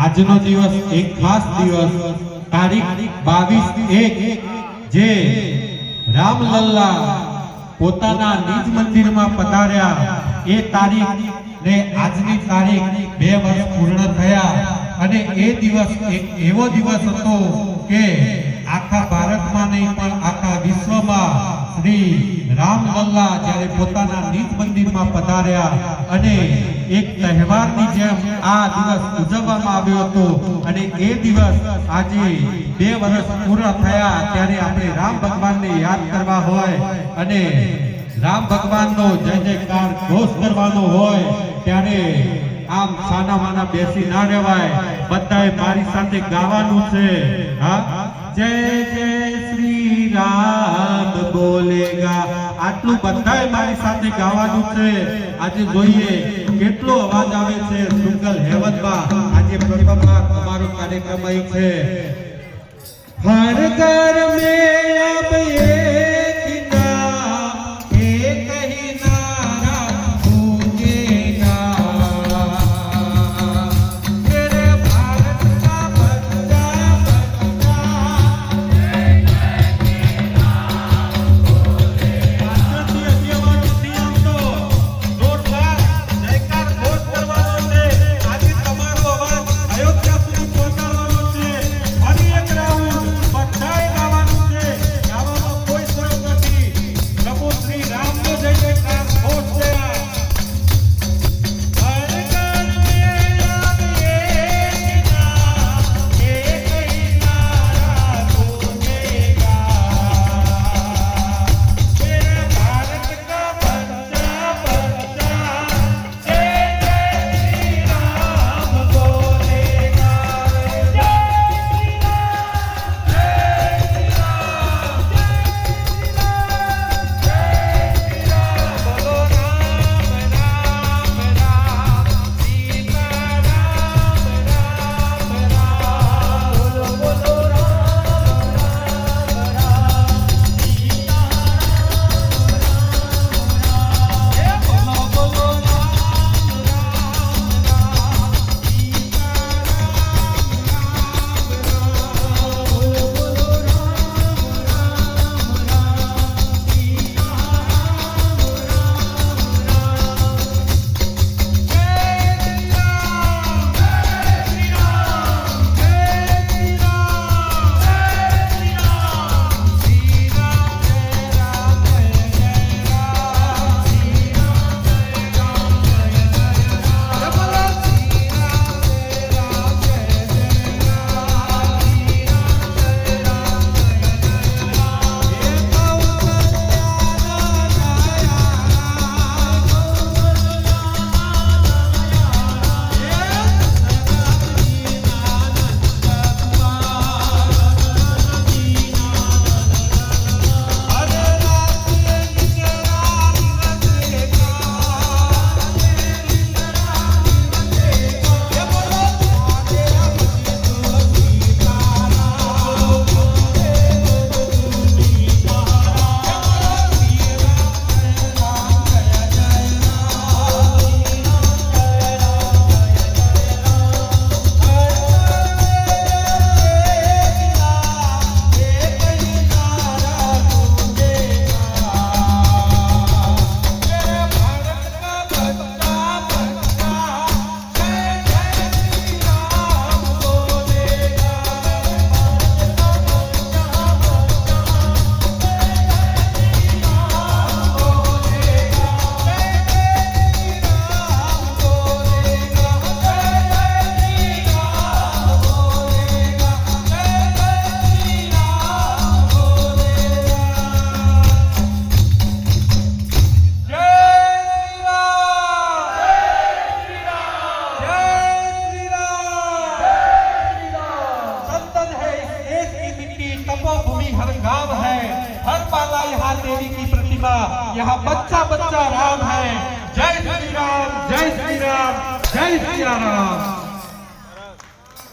આજનો દિવસ એક ખાસ દિવસ, તારીખ બાવીસ એક, જે રામલલ્લા પોતાના નિજ મંદિરમાં પધાર્યા. એ તારીખ ને આજની તારીખ બે વર્ષ પૂર્ણ થયા અને એ દિવસ એક એવો દિવસ હતો કે આખા ભારતમાં નહીં પણ આખા વિશ્વમાં શ્રી રામલલ્લા જ્યારે પોતાના પધાર્યા અને એક તહેવારની જેમ આ દિવસ ઉજવવામાં આવ્યો હતો. અને એ દિવસ આજે બે વર્ષ પૂર્ણ થયા ત્યારે આપણે રામ ભગવાનને યાદ કરવા હોય અને રામ ભગવાનનો જય જયકાર ઘોષ કરવાનો હોય ત્યારે આમ સાના માના બેસી ના રહેવાય. બધાએ મારી સાથે ગાવાનું છે. હા? જય જય શ્રી રામ. આટલું બધાય મારી સાથે ગાવાનું છે. આજે જોઈએ કેટલો અવાજ આવે છે સુંગલ હેવતબા આજે પ્રથમમાં અમારો કાર્યક્રમ અહીં છે. હર ઘર મે અબ એક ના એક ના देवी की प्रतिमा यहाँ बच्चा बच्चा राम है जय श्री राम जय श्री राम जय श्री राम